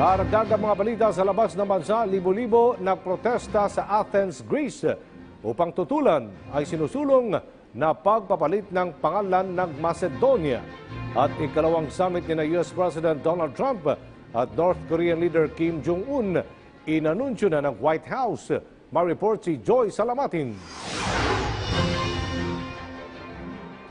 Karagdagang mga balita sa labas ng bansa, libo-libo na protesta sa Athens, Greece upang tutulan ay sinusulong na pagpapalit ng pangalan ng Macedonia. At ikalawang summit ni na US President Donald Trump at North Korean leader Kim Jong-un inanunsyo na ng White House. Ma-report si Joy Salamatin.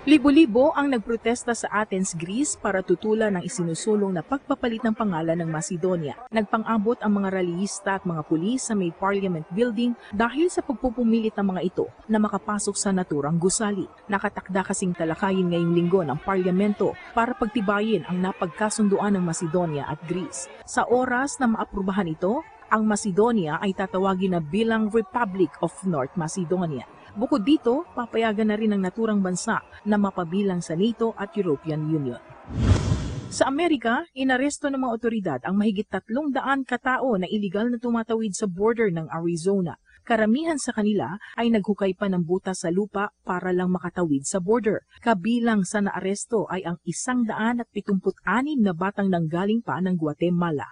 Libo-libo ang nagprotesta sa Athens, Greece para tutulan ang isinusulong na pagpapalit ng pangalan ng Macedonia. Nagpang-abot ang mga rallyista at mga pulis sa may Parliament Building dahil sa pagpupumilit ng mga ito na makapasok sa naturang gusali. Nakatakda kasing talakayin ngayong linggo ng Parlamento para pagtibayin ang napagkasunduan ng Macedonia at Greece. Sa oras na maaprubahan ito, ang Macedonia ay tatawagin na bilang Republic of North Macedonia. Bukod dito, papayagan na rin ng naturang bansa na mapabilang sa NATO at European Union. Sa Amerika, inaresto ng mga otoridad ang mahigit tatlong daan katao na iligal na tumatawid sa border ng Arizona. Karamihan sa kanila ay naghukay pa ng butas sa lupa para lang makatawid sa border. Kabilang sa naaresto ay ang isang daan at pitumput-anim na batang nanggaling pa ng Guatemala.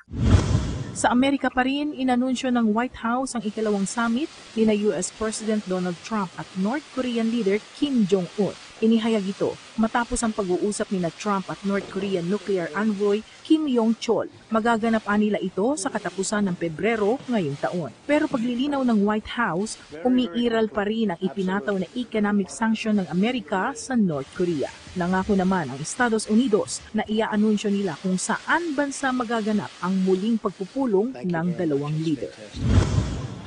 Sa Amerika pa rin, inanunsyo ng White House ang ikalawang summit ni US President Donald Trump at North Korean leader Kim Jong-un. Inihayag ito matapos ang pag-uusap ni na Trump at North Korean nuclear envoy Kim Yong-chol. Magaganap nila ito sa katapusan ng Pebrero ngayong taon. Pero paglilinaw ng White House, umiiral pa rin ang ipinataw na economic sanction ng Amerika sa North Korea. Nangako naman ang Estados Unidos na iaanunsyo nila kung saan bansa magaganap ang muling pagpupulong ng dalawang leader.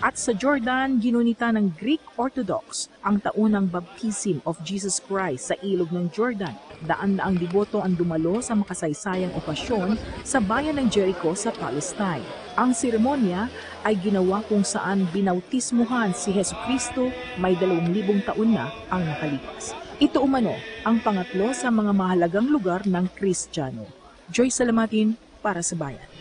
At sa Jordan, ginunita ng Greek Orthodox ang taunang baptism of Jesus Christ sa ilog ng Jordan. Daan-daang deboto ang dumalo sa makasaysayang okasyon sa bayan ng Jericho sa Palestine. Ang seremonya ay ginawa kung saan binautismuhan si Heso Kristo may dalawang libong taon na ang nakalipas. Ito umano ang pangatlo sa mga mahalagang lugar ng Kristiyano. Joy Salamatin para sa Bayan.